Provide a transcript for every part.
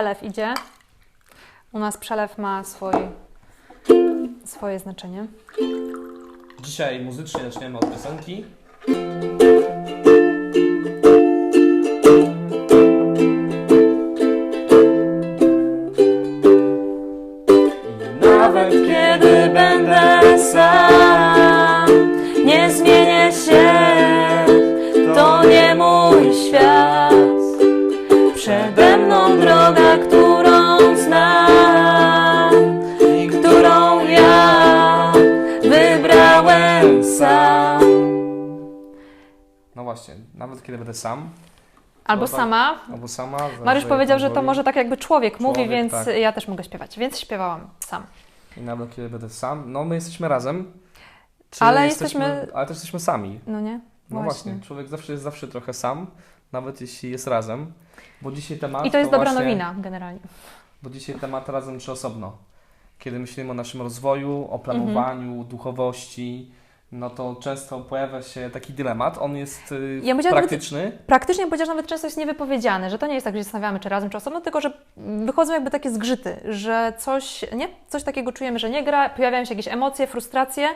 Przelew idzie. U nas przelew ma swój, swoje znaczenie. Dzisiaj muzycznie zaczniemy od piosenki. Właśnie, nawet kiedy będę sam, Albo tak. sama. albo sama. Mariusz powiedział, że to może tak jakby człowiek, mówi, Człowiek, więc tak. ja też mogę śpiewać. Więc śpiewałam sam. I nawet kiedy będę sam, no my jesteśmy razem. Ale jesteśmy- Ale też jesteśmy sami. No nie? No właśnie. człowiek zawsze jest zawsze trochę sam, nawet jeśli jest razem. Bo dzisiaj temat. I to jest dobra właśnie, nowina generalnie. Bo dzisiaj temat razem czy osobno. Kiedy myślimy o naszym rozwoju, o planowaniu, Mhm. duchowości, no to często pojawia się taki dylemat. On jest y, Ja praktyczny. Praktycznie powiedział, że nawet często jest niewypowiedziane, że to nie jest tak, że się zastanawiamy, czy razem, czy osobno, tylko że wychodzą jakby takie zgrzyty, że coś, nie? Coś takiego czujemy, że nie gra, pojawiają się jakieś emocje, frustracje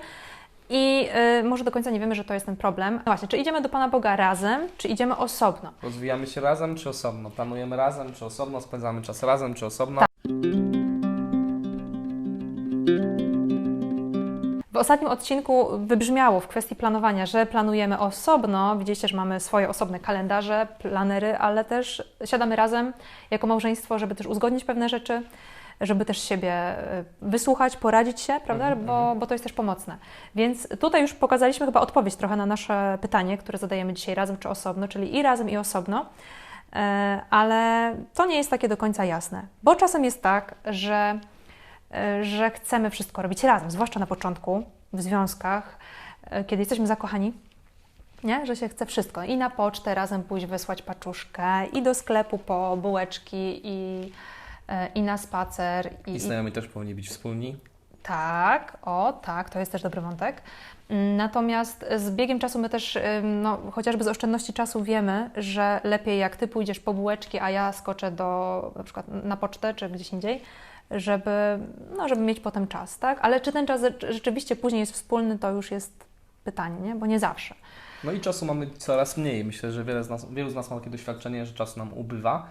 i y, może do końca nie wiemy, że to jest ten problem. No właśnie, czy idziemy do Pana Boga razem, czy idziemy osobno? Rozwijamy się razem czy osobno? Planujemy razem czy osobno? Spędzamy czas razem czy osobno? Tak. W ostatnim odcinku wybrzmiało w kwestii planowania, że planujemy osobno. Widzieliście, że mamy swoje osobne kalendarze, planery, ale też siadamy razem jako małżeństwo, żeby też uzgodnić pewne rzeczy, żeby też siebie y, wysłuchać, poradzić się, prawda? Mhm, Bo, bo to jest też pomocne. Więc tutaj już pokazaliśmy chyba odpowiedź trochę na nasze pytanie, które zadajemy dzisiaj razem czy osobno, czyli i razem, i osobno. E, Ale to nie jest takie do końca jasne, bo czasem jest tak, że że chcemy wszystko robić razem, zwłaszcza na początku w związkach, e, kiedy jesteśmy zakochani, nie? że się chce wszystko i na pocztę razem pójść wysłać paczuszkę, i do sklepu po bułeczki, i, e, i na spacer. I znajomi też powinni być wspólni. Tak, o tak, to jest też dobry wątek. Mm, Natomiast z biegiem czasu my też, no, chociażby z oszczędności czasu wiemy, że lepiej jak Ty pójdziesz po bułeczki, a ja skoczę do, na przykład na pocztę czy gdzieś indziej, żeby, no, żeby mieć potem czas, tak? Ale czy ten czas rzecz- rzeczywiście później jest wspólny, to już jest pytanie, nie? Bo nie zawsze. No i czasu mamy coraz mniej. Myślę, że wiele z nas, wielu z nas ma takie doświadczenie, że czasu nam ubywa.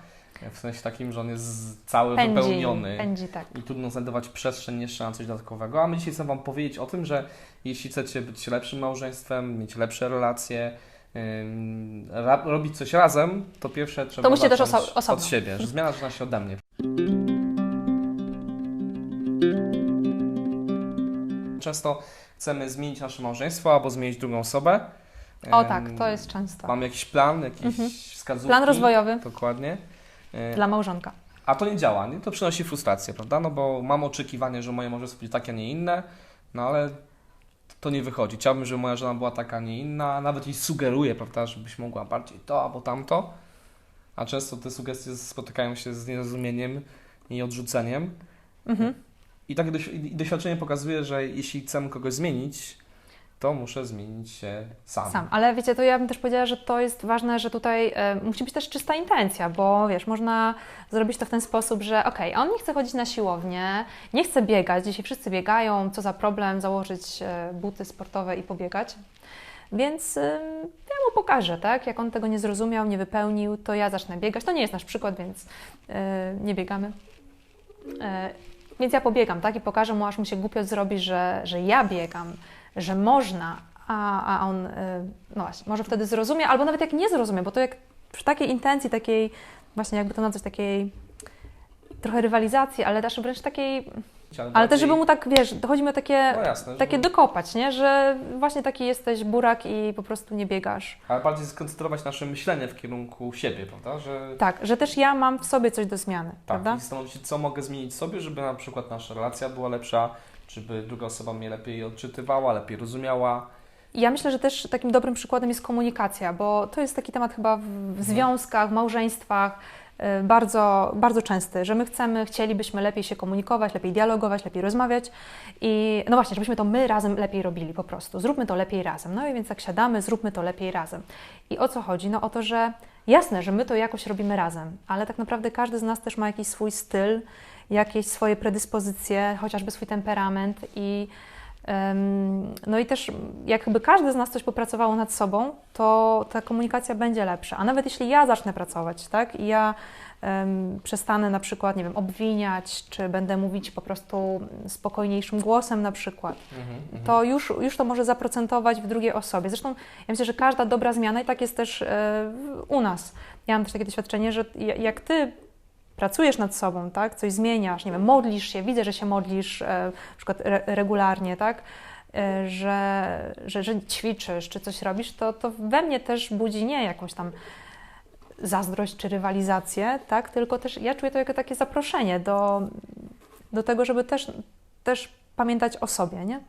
W sensie takim, że on jest cały Pędzi, wypełniony. pędzi tak. I trudno znajdować przestrzeń jeszcze na coś dodatkowego. A my dzisiaj chcemy Wam powiedzieć o tym, że jeśli chcecie być lepszym małżeństwem, mieć lepsze relacje, ym, robić coś razem, to pierwsze trzeba musicie też oso- od siebie, że zmiana zaczyna się ode mnie. Często chcemy zmienić nasze małżeństwo albo zmienić drugą osobę. O tak, to jest często. Mamy jakiś plan, jakieś Mhm. wskazówki. Plan rozwojowy Dokładnie. Yy, dla małżonka. a to nie działa, nie? To przynosi frustrację, prawda? No bo mam oczekiwanie, że moje małżeństwo będzie takie, a nie inne, no ale to nie wychodzi. Chciałbym, żeby moja żona była taka, a nie inna, nawet jej sugeruję, prawda, żebyś mogła bardziej to albo tamto, a często te sugestie spotykają się z niezrozumieniem i odrzuceniem. Mhm. I takie doświadczenie pokazuje, że jeśli chcę kogoś zmienić, to muszę zmienić się sam. Sam, ale wiecie, to ja bym też powiedziała, że to jest ważne, że tutaj e, musi być też czysta intencja, bo wiesz, można zrobić to w ten sposób, że okej, on nie chce chodzić na siłownię, nie chce biegać, dzisiaj wszyscy biegają, co za problem założyć e, buty sportowe i pobiegać. Więc ym, ja mu pokażę, tak? Jak on tego nie zrozumiał, nie wypełnił, to ja zacznę biegać. To nie jest nasz przykład, więc e, nie biegamy. Więc ja pobiegam, tak? I pokażę mu, aż mu się głupio zrobi, że, że ja biegam, że można, a, a on, y, no właśnie, może wtedy zrozumie, albo nawet jak nie zrozumie, bo to jak przy takiej intencji, takiej, właśnie jakby to nazwać, takiej trochę rywalizacji, ale też wręcz takiej, ale też żeby mu tak, wiesz, dochodzi mi o takie, No jasne, takie żeby- dokopać, nie? Że właśnie taki jesteś burak i po prostu nie biegasz. Ale bardziej skoncentrować nasze myślenie w kierunku siebie, prawda? Że Tak, że też ja mam w sobie coś do zmiany, Tak, prawda? i zastanowić się, co mogę zmienić sobie, żeby na przykład nasza relacja była lepsza, żeby druga osoba mnie lepiej odczytywała, lepiej rozumiała. Ja myślę, że też takim dobrym przykładem jest komunikacja, bo to jest taki temat chyba w, w związkach, w małżeństwach bardzo, bardzo częsty, że my chcemy, chcielibyśmy lepiej się komunikować, lepiej dialogować, lepiej rozmawiać i no właśnie, żebyśmy to my razem lepiej robili po prostu. Zróbmy to lepiej razem. No i więc jak siadamy, zróbmy to lepiej razem. I o co chodzi? No o to, że Jasne, że my to jakoś robimy razem, ale tak naprawdę każdy z nas też ma jakiś swój styl, jakieś swoje predyspozycje, chociażby swój temperament i no i też jakby każdy z nas coś popracowało nad sobą, to ta komunikacja będzie lepsza. A nawet jeśli ja zacznę pracować, tak, i ja em, przestanę na przykład, nie wiem, obwiniać, czy będę mówić po prostu spokojniejszym głosem na przykład, Mhm, mhm. to już, już to może zaprocentować w drugiej osobie. Zresztą ja myślę, że każda dobra zmiana i tak jest też e, u nas. Ja mam też takie doświadczenie, że ja- jak ty pracujesz nad sobą, tak, coś zmieniasz, nie wiem, modlisz się, widzę, że się modlisz e, na przykład re, regularnie, tak, e, że, że, że ćwiczysz, czy coś robisz, to, to we mnie też budzi nie jakąś tam zazdrość czy rywalizację, tak, tylko też ja czuję to jako takie zaproszenie do, do tego, żeby też, też pamiętać o sobie, nie?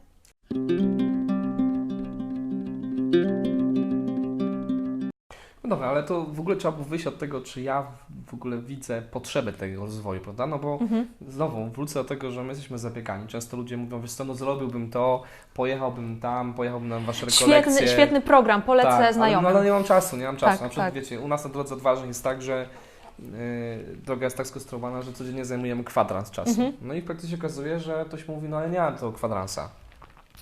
No dobra, ale to w ogóle trzeba było wyjść od tego, czy ja w ogóle widzę potrzebę tego rozwoju, prawda? No bo Mhm. znowu wrócę do tego, że my jesteśmy zabiegani. Często ludzie mówią, wiesz co, no zrobiłbym to, pojechałbym tam, pojechałbym na wasze rekolekcje. Świetny, świetny program, polecę tak, ale, znajomym. no, ale nie mam czasu, nie mam czasu. Tak, na przykład, tak. wiecie, u nas na drodze odważnych jest tak, że yy, droga jest tak skonstruowana, że codziennie zajmujemy kwadrans czasu. Mhm. No i w praktyce się okazuje, że ktoś mówi, no ale nie mam tego kwadransa.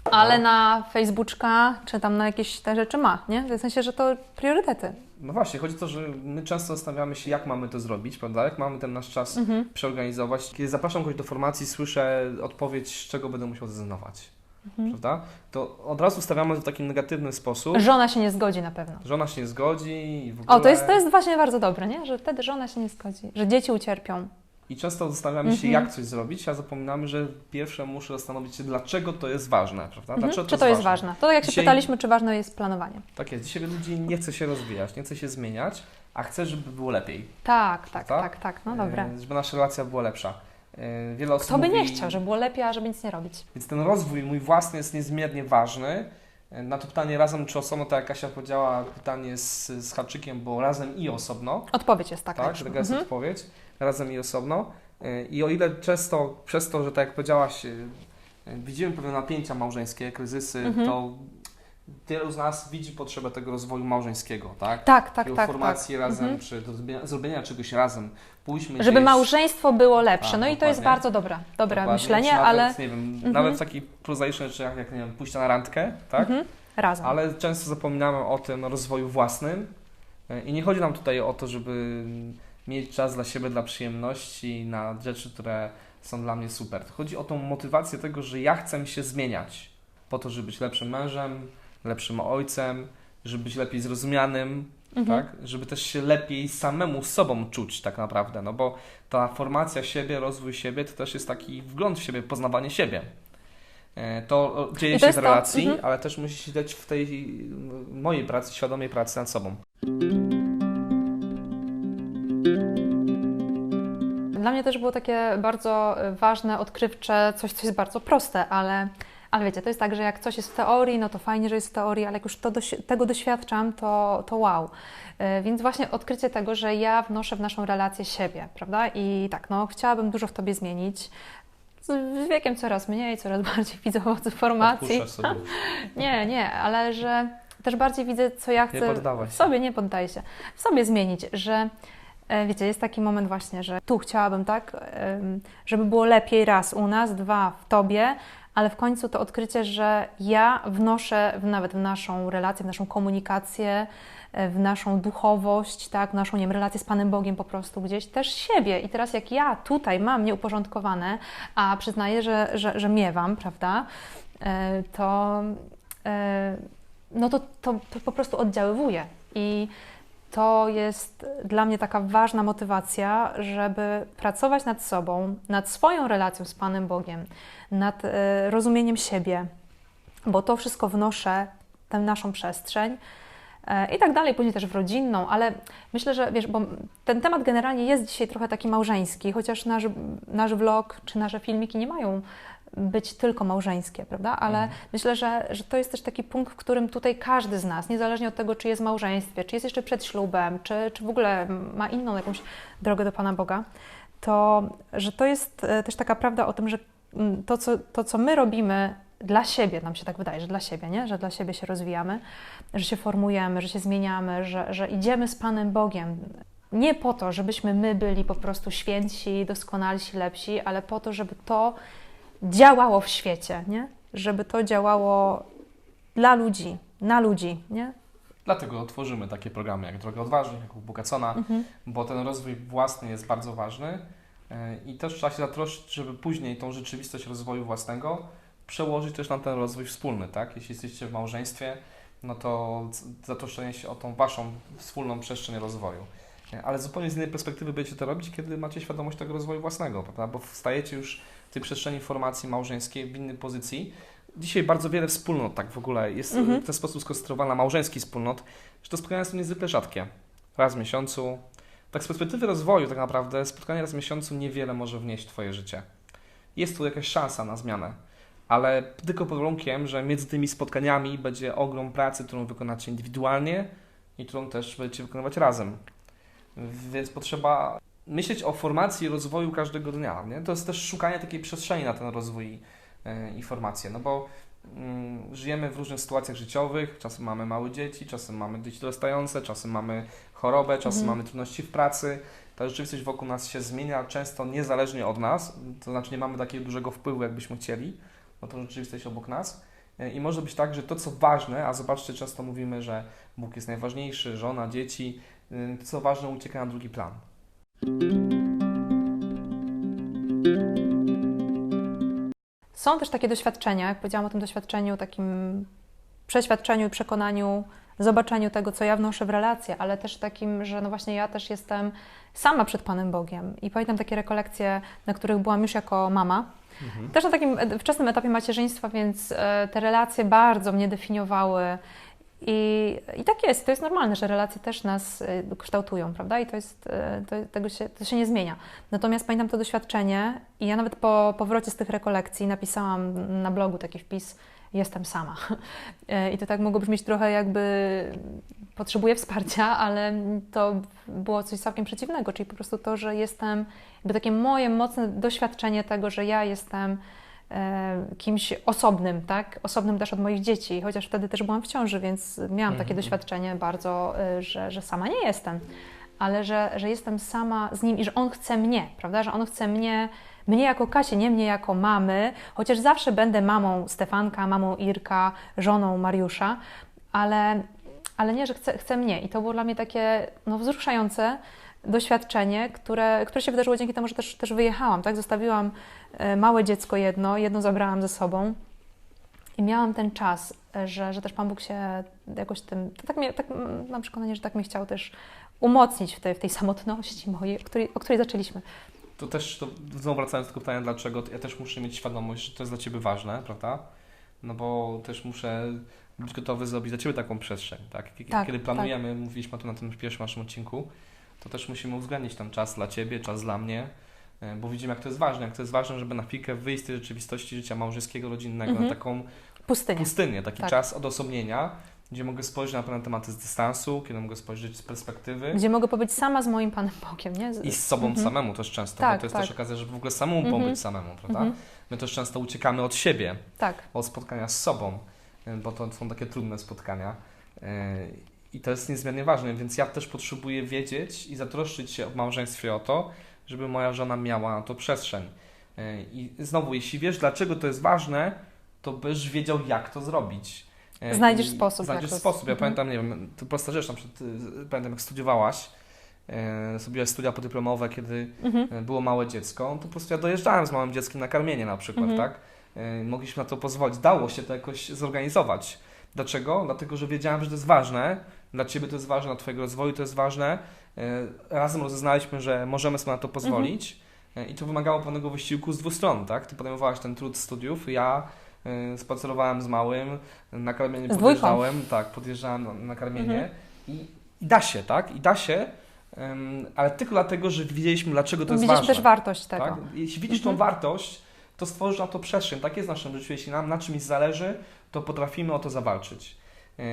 Ale No. na Facebooka czy tam na jakieś te rzeczy ma, nie? W sensie, że to priorytety. No właśnie, chodzi o to, że my często zastanawiamy się, jak mamy to zrobić, prawda? Jak mamy ten nasz czas Mhm. przeorganizować. Kiedy zapraszam kogoś do formacji, słyszę odpowiedź, z czego będę musiał zrezygnować, Mhm. prawda? To od razu stawiamy to w taki negatywny sposób. Żona się nie zgodzi na pewno. Żona się nie zgodzi i w ogóle... O, to jest, to jest właśnie bardzo dobre, nie? Że wtedy żona się nie zgodzi, że dzieci ucierpią. I często zastanawiamy się, Mhm. jak coś zrobić, a zapominamy, że pierwsze muszę zastanowić się, dlaczego to jest ważne, prawda? Mhm. Dlaczego Czy to jest ważne? To jak się Dzisiaj- pytaliśmy, czy ważne jest planowanie. Tak jest. Dzisiaj ludzi nie chce się rozwijać, nie chce się zmieniać, a chce, żeby było lepiej. Tak, tak, Tak? tak, tak, no dobra. E, Żeby nasza relacja była lepsza. E, Wiele osób Kto by nie mówi- chciał, żeby było lepiej, a żeby nic nie robić? Więc ten rozwój mój własny jest niezmiernie ważny. E, Na to pytanie razem czy osobno, tak jak Kasia powiedziała, pytanie z, z haczykiem było razem i osobno. Odpowiedź jest taka. Tak, taka jest Mhm. odpowiedź. Razem i osobno. E, I o ile często przez to, że tak jak powiedziałaś, e, widzimy pewne napięcia małżeńskie, kryzysy, Mhm. to wielu z nas widzi potrzebę tego rozwoju małżeńskiego, tak? Tak, tak, Takiego tak. tak. formacji razem, Mhm. czy zrobienia, zrobienia czegoś razem. Pójdźmy Żeby gdzieś, małżeństwo było lepsze. Tak, no i to jest bardzo dobra, dobre dokładnie, myślenie, nawet, ale Nie wiem, Mhm. nawet w takich prozaicznych rzeczach, jak nie wiem, pójść na randkę, tak? mhm. razem. Ale często zapominamy o tym rozwoju własnym E, i nie chodzi nam tutaj o to, żeby mieć czas dla siebie, dla przyjemności, na rzeczy, które są dla mnie super. Chodzi o tą motywację tego, że ja chcę się zmieniać po to, żeby być lepszym mężem, lepszym ojcem, żeby być lepiej zrozumianym, Mhm. tak? Żeby też się lepiej samemu z sobą czuć tak naprawdę, no bo ta formacja siebie, rozwój siebie to też jest taki wgląd w siebie, poznawanie siebie. E, To dzieje to się to, relacji, mhm. ale też musi się dziać w tej mojej pracy, świadomej pracy nad sobą. Mnie też było takie bardzo y, ważne, odkrywcze, coś, co jest bardzo proste, ale, ale wiecie, to jest tak, że jak coś jest w teorii, no to fajnie, że jest w teorii, ale jak już tego doświadczam, to, to wow. Y, Więc właśnie odkrycie tego, że ja wnoszę w naszą relację siebie, prawda? I tak, no chciałabym dużo w Tobie zmienić. Z wiekiem coraz mniej, coraz bardziej widzę owoców formacji. Nie, nie, ale że też bardziej widzę, co ja Nie chcę poddawaj w się. sobie, nie poddaję się, w sobie zmienić, że e, wiecie, jest taki moment właśnie, że tu chciałabym, tak, żeby było lepiej raz u nas, dwa w tobie, ale w końcu to odkrycie, że ja wnoszę w, nawet w naszą relację, w naszą komunikację, e, w naszą duchowość, tak, w naszą nie wiem, relację z Panem Bogiem po prostu gdzieś, też siebie. I teraz jak ja tutaj mam nieuporządkowane, a przyznaję, że, że, że miewam, prawda, e, to, e, no to, to, to po prostu oddziaływuje. I to jest dla mnie taka ważna motywacja, żeby pracować nad sobą, nad swoją relacją z Panem Bogiem, nad e, rozumieniem siebie, bo to wszystko wnoszę tę naszą przestrzeń. E, I tak dalej, później też w rodzinną, ale myślę, że wiesz, bo ten temat generalnie jest dzisiaj trochę taki małżeński, chociaż nasz, nasz vlog czy nasze filmiki nie mają być tylko małżeńskie, prawda? Ale Mhm. myślę, że, że to jest też taki punkt, w którym tutaj każdy z nas, niezależnie od tego, czy jest w małżeństwie, czy jest jeszcze przed ślubem, czy, czy w ogóle ma inną jakąś drogę do Pana Boga, to że to jest e, też taka prawda o tym, że mm, to, co, to, co my robimy dla siebie, nam się tak wydaje, że dla siebie, nie? że dla siebie się rozwijamy, że się formujemy, że się zmieniamy, że, że idziemy z Panem Bogiem. Nie po to, żebyśmy my byli po prostu święci, doskonalsi, lepsi, ale po to, żeby to działało w świecie, nie? żeby to działało dla ludzi, na ludzi. Nie? Dlatego tworzymy takie programy jak Droga Odważnych, jak u Bukacona, Mhm. bo ten rozwój własny jest bardzo ważny e, i też trzeba się zatroszczyć, żeby później tą rzeczywistość rozwoju własnego przełożyć też na ten rozwój wspólny, tak? Jeśli jesteście w małżeństwie, no to zatroszczenie się o tą waszą wspólną przestrzeń rozwoju. Ale zupełnie z innej perspektywy będziecie to robić, kiedy macie świadomość tego rozwoju własnego, prawda? Bo wstajecie już w tej przestrzeni formacji małżeńskiej w innej pozycji. Dzisiaj bardzo wiele wspólnot tak w ogóle jest Mhm. w ten sposób skonstruowana, małżeńskich wspólnot, że to spotkania są niezwykle rzadkie. Raz w miesiącu. Tak z perspektywy rozwoju tak naprawdę spotkanie raz w miesiącu niewiele może wnieść w Twoje życie. Jest tu jakaś szansa na zmianę, ale tylko pod warunkiem, że między tymi spotkaniami będzie ogrom pracy, którą wykonacie indywidualnie i którą też będziecie wykonywać razem. Więc potrzeba myśleć o formacji i rozwoju każdego dnia. Nie? To jest też szukanie takiej przestrzeni na ten rozwój e, i formację, no bo mm, żyjemy w różnych sytuacjach życiowych, czasem mamy małe dzieci, czasem mamy dzieci dorastające, czasem mamy chorobę, czasem Mhm. mamy trudności w pracy. Ta rzeczywistość wokół nas się zmienia często niezależnie od nas, to znaczy nie mamy takiego dużego wpływu, jakbyśmy chcieli na tą rzeczywistość obok nas. E, I może być tak, że to, co ważne, a zobaczcie, często mówimy, że Bóg jest najważniejszy, żona, dzieci, co ważne, ucieka na drugi plan. Są też takie doświadczenia, jak powiedziałam o tym doświadczeniu, takim przeświadczeniu i przekonaniu, zobaczeniu tego, co ja wnoszę w relacje, ale też takim, że no właśnie ja też jestem sama przed Panem Bogiem. I pamiętam takie rekolekcje, na których byłam już jako mama. Też na takim e- wczesnym etapie macierzyństwa, więc e, te relacje bardzo mnie definiowały. I, I tak jest, to jest normalne, że relacje też nas e, kształtują, prawda? I to jest, e, to, tego się, to się nie zmienia. Natomiast pamiętam to doświadczenie i ja nawet po powrocie z tych rekolekcji napisałam na blogu taki wpis jestem sama. E, I to tak mogło brzmieć trochę jakby potrzebuję wsparcia, ale to było coś całkiem przeciwnego, czyli po prostu to, że jestem, jakby takie moje mocne doświadczenie tego, że ja jestem kimś osobnym, tak? Osobnym też od moich dzieci, chociaż wtedy też byłam w ciąży, więc miałam takie Mhm. doświadczenie bardzo, e, że, że sama nie jestem, ale że, że jestem sama z nim i że on chce mnie, prawda? Że on chce mnie, mnie jako Kasię, nie mnie jako mamy, chociaż zawsze będę mamą Stefanka, mamą Irka, żoną Mariusza, ale, ale nie, że chce, chce mnie. I to było dla mnie takie no, wzruszające doświadczenie, które, które się wydarzyło dzięki temu, że też, też wyjechałam, tak? Zostawiłam e, małe dziecko jedno, jedno zabrałam ze sobą i miałam ten czas, e, że, że też Pan Bóg się jakoś tym, tak, mnie, tak mam przekonanie, że tak mnie chciał też umocnić w tej, w tej samotności mojej, o której, o której zaczęliśmy. To też, to znowu wracając do tego pytania, dlaczego, ja też muszę mieć świadomość, że to jest dla Ciebie ważne, prawda? No bo też muszę być gotowy zrobić dla Ciebie taką przestrzeń, tak? Kiedy, Tak, kiedy planujemy, mówiliśmy o tym na tym pierwszym naszym odcinku, to też musimy uwzględnić ten czas dla Ciebie, czas dla mnie, e, bo widzimy, jak to jest ważne, jak to jest ważne, żeby na chwilkę wyjść z tej rzeczywistości życia małżeńskiego, rodzinnego, Mhm. na taką Pustynię. pustynię, taki Tak. czas odosobnienia, gdzie mogę spojrzeć na pewne tematy z dystansu, kiedy mogę spojrzeć z perspektywy. Gdzie mogę pobyć sama z moim Panem Bogiem, nie? Z- I z sobą Mhm. samemu też często, Tak, bo to jest tak. też okazja, żeby w ogóle samemu Mhm. pobyć samemu, prawda? Mhm. My też często uciekamy od siebie, Tak. od spotkania z sobą, y, bo to są takie trudne spotkania. I to jest niezmiernie ważne, więc ja też potrzebuję wiedzieć i zatroszczyć się w małżeństwie o to, żeby moja żona miała na to przestrzeń. Y, I znowu, jeśli wiesz, dlaczego to jest ważne, to będziesz wiedział, jak to zrobić. Y, Znajdziesz sposób, Znajdziesz to- sposób. Ja Mhm. pamiętam, nie wiem, to prosta rzecz, na przykład, y, pamiętam jak studiowałaś, zrobiłaś studia podyplomowe, kiedy Mhm. e, było małe dziecko, to po prostu ja dojeżdżałem z małym dzieckiem na karmienie na przykład, Mhm. tak? E, Mogliśmy na to pozwolić. Dało się to jakoś zorganizować. Dlaczego? Dlatego, że wiedziałem, że to jest ważne. Dla Ciebie to jest ważne, dla Twojego rozwoju to jest ważne. E, Razem rozeznaliśmy, że możemy sobie na to pozwolić. Mhm. I to wymagało pewnego wysiłku z dwóch stron, tak? Ty podejmowałaś ten trud studiów, ja e, spacerowałem z małym, na karmienie podjeżdżałem, tak, podjeżdżałem na, karmienie Mhm. i, i da się, tak? I da się, ale tylko dlatego, że wiedzieliśmy, dlaczego to jest Widzisz ważne. też wartość tego. Tak? Jeśli widzisz tą Mhm. wartość, to stworzysz na to przestrzeń. Tak jest w naszym życiu. Jeśli nam na czymś zależy, to potrafimy o to zawalczyć. Yy,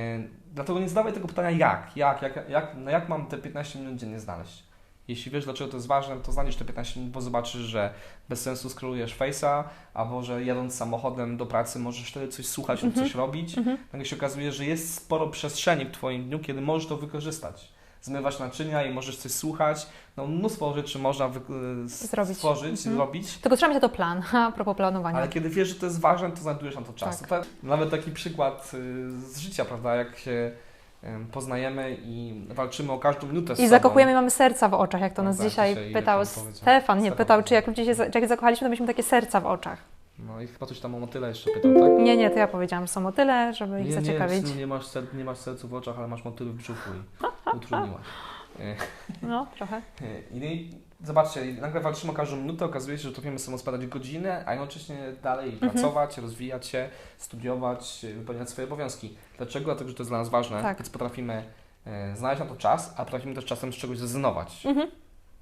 dlatego nie zadawaj tego pytania jak, jak, jak, jak, no jak mam te 15 minut dziennie znaleźć. Jeśli wiesz, dlaczego to jest ważne, to znajdziesz te 15 minut, bo zobaczysz, że bez sensu scrollujesz Face'a, albo że jadąc samochodem do pracy możesz wtedy coś słuchać lub Mhm. coś robić. Mhm. Nagle się okazuje, że jest sporo przestrzeni w Twoim dniu, kiedy możesz to wykorzystać. Zmywasz naczynia i możesz coś słuchać. No, mnóstwo rzeczy można Zrobić. stworzyć, Mhm. zrobić. Tylko trzeba mieć na to plan, a propos planowania. Ale kiedy wiesz, że to jest ważne, to znajdujesz na to czas. Tak. Nawet taki przykład y, z życia, prawda? Jak się em, poznajemy i walczymy o każdą minutę I sobą. zakochujemy, mamy serca w oczach, jak to nas Tak, dzisiaj dzisiaj pytał. Stefan, nie Stefan pytał, czy jak ludzie się, za- jak zakochaliśmy, to mieliśmy takie serca w oczach. No i chyba coś tam o motyle jeszcze pytał, tak? Nie, nie, to ja powiedziałam, że są o tyle, żeby ich Nie, nie, zaciekawić. synu, nie, masz ser- nie masz sercu w oczach, ale masz motyly w brzuchu i utrudniłaś. No, trochę. e, I zobaczcie, nagle walczymy o każdą minutę, okazuje się, że potrafimy sobie spadać godziny, a jednocześnie dalej Mhm. pracować, rozwijać się, studiować, e, wypełniać swoje obowiązki. Dlaczego? Dlatego, że to jest dla nas ważne, Tak. więc potrafimy e, znaleźć na to czas, a potrafimy też czasem z czegoś zrezygnować. Mhm.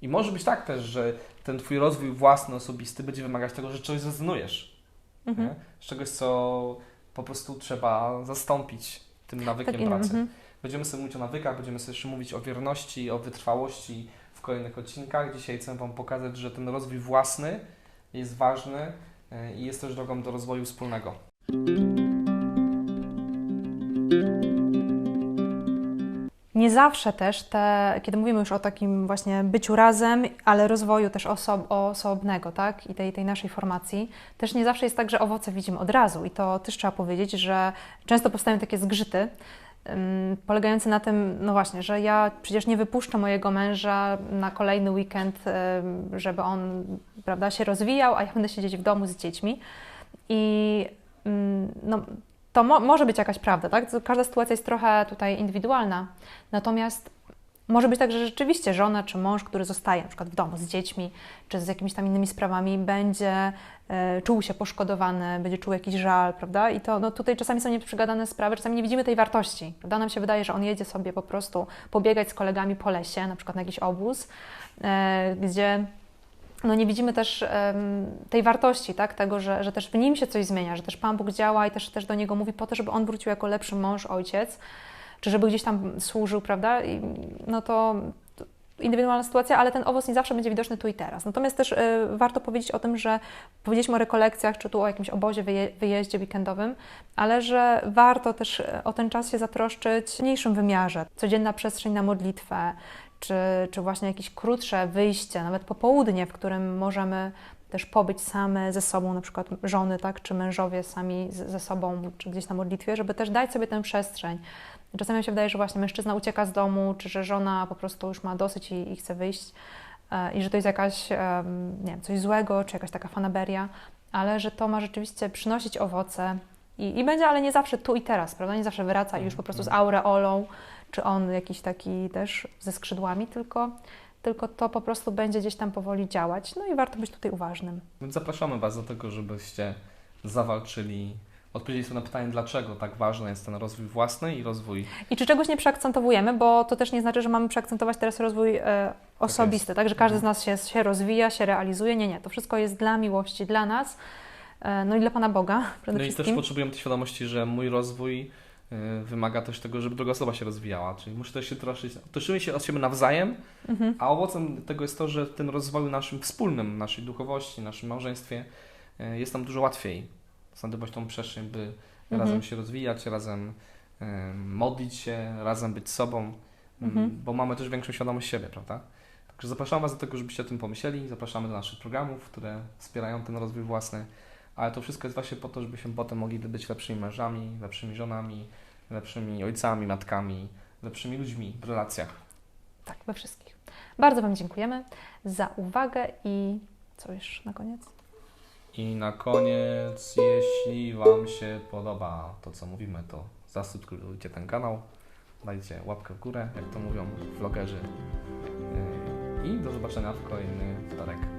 I może być tak też, że ten Twój rozwój własny, osobisty będzie wymagać tego, że czegoś zrezygnujesz. Mhm. Z czegoś, co po prostu trzeba zastąpić tym nawykiem Tak, pracy. Będziemy sobie mówić o nawykach, będziemy sobie jeszcze mówić o wierności, o wytrwałości w kolejnych odcinkach. Dzisiaj chcę Wam pokazać, że ten rozwój własny jest ważny e, i jest też drogą do rozwoju wspólnego. Nie zawsze też te, kiedy mówimy już o takim właśnie byciu razem, ale rozwoju też osob, osobnego, tak, i tej, tej naszej formacji, też nie zawsze jest tak, że owoce widzimy od razu i to też trzeba powiedzieć, że często powstają takie zgrzyty, ym, polegające na tym, no właśnie, że ja przecież nie wypuszczę mojego męża na kolejny weekend, żeby on, prawda, się rozwijał, a ja będę siedzieć w domu z dziećmi i ym, no, to mo- może być jakaś prawda, tak? Każda sytuacja jest trochę tutaj indywidualna. Natomiast może być tak, że rzeczywiście żona czy mąż, który zostaje na przykład w domu z dziećmi czy z jakimiś tam innymi sprawami, będzie e, czuł się poszkodowany, będzie czuł jakiś żal, prawda? I to no, tutaj czasami są nieprzygadane sprawy, czasami nie widzimy tej wartości, prawda? Nam się wydaje, że on jedzie sobie po prostu pobiegać z kolegami po lesie, na przykład na jakiś obóz, e, gdzie no nie widzimy też tej wartości, tak? tego, że, że też w nim się coś zmienia, że też Pan Bóg działa i też, też do niego mówi po to, żeby on wrócił jako lepszy mąż, ojciec, czy żeby gdzieś tam służył, prawda? I, no to indywidualna sytuacja, ale ten owoc nie zawsze będzie widoczny tu i teraz. Natomiast też e, warto powiedzieć o tym, że powiedzieliśmy o rekolekcjach, czy tu o jakimś obozie, wyje, wyjeździe weekendowym, ale że warto też e, o ten czas się zatroszczyć w mniejszym wymiarze. Codzienna przestrzeń na modlitwę, czy, czy właśnie jakieś krótsze wyjście, nawet popołudnie, w którym możemy też pobyć same ze sobą, na przykład żony, tak, czy mężowie sami ze sobą, czy gdzieś na modlitwie, żeby też dać sobie tę przestrzeń. Czasami mi się wydaje, że właśnie mężczyzna ucieka z domu, czy że żona po prostu już ma dosyć i, i chce wyjść e, i że to jest jakaś, nie wiem, coś złego, czy jakaś taka fanaberia, ale że to ma rzeczywiście przynosić owoce i, i będzie, ale nie zawsze tu i teraz, prawda? Nie zawsze wraca i już po prostu z aureolą, czy on jakiś taki też ze skrzydłami, tylko, tylko to po prostu będzie gdzieś tam powoli działać. No i warto być tutaj uważnym. Zapraszamy Was do tego, żebyście zawalczyli, odpowiedzieli sobie na pytanie, dlaczego tak ważny jest ten rozwój własny i rozwój I czy czegoś nie przeakcentowujemy, bo to też nie znaczy, że mamy przeakcentować teraz rozwój e, osobisty, tak, że każdy z nas się, się rozwija, się realizuje. Nie, nie, to wszystko jest dla miłości, dla nas, e, no i dla Pana Boga przede No i też wszystkim. potrzebujemy tej świadomości, że mój rozwój y, wymaga też tego, żeby druga osoba się rozwijała. Czyli muszę też się troszczyć, troszczymy się o siebie nawzajem, Mhm. a owocem tego jest to, że w tym rozwoju naszym wspólnym, naszej duchowości, naszym małżeństwie jest nam dużo łatwiej znajdować tą przestrzeń, by Mhm. razem się rozwijać, razem y, modlić się, razem być sobą, Mhm. bo mamy też większą świadomość siebie, prawda? Także zapraszam Was do tego, żebyście o tym pomyśleli. Zapraszamy do naszych programów, które wspierają ten rozwój własny. Ale to wszystko jest właśnie po to, żebyśmy potem mogli być lepszymi mężami, lepszymi żonami, lepszymi ojcami, matkami, lepszymi ludźmi w relacjach. Tak, we wszystkich. Bardzo Wam dziękujemy za uwagę i co jeszcze na koniec? I na koniec, jeśli Wam się podoba to, co mówimy, to zasubskrybujcie ten kanał, dajcie łapkę w górę, jak to mówią vlogerzy. Yy, I do zobaczenia w kolejny wtorek.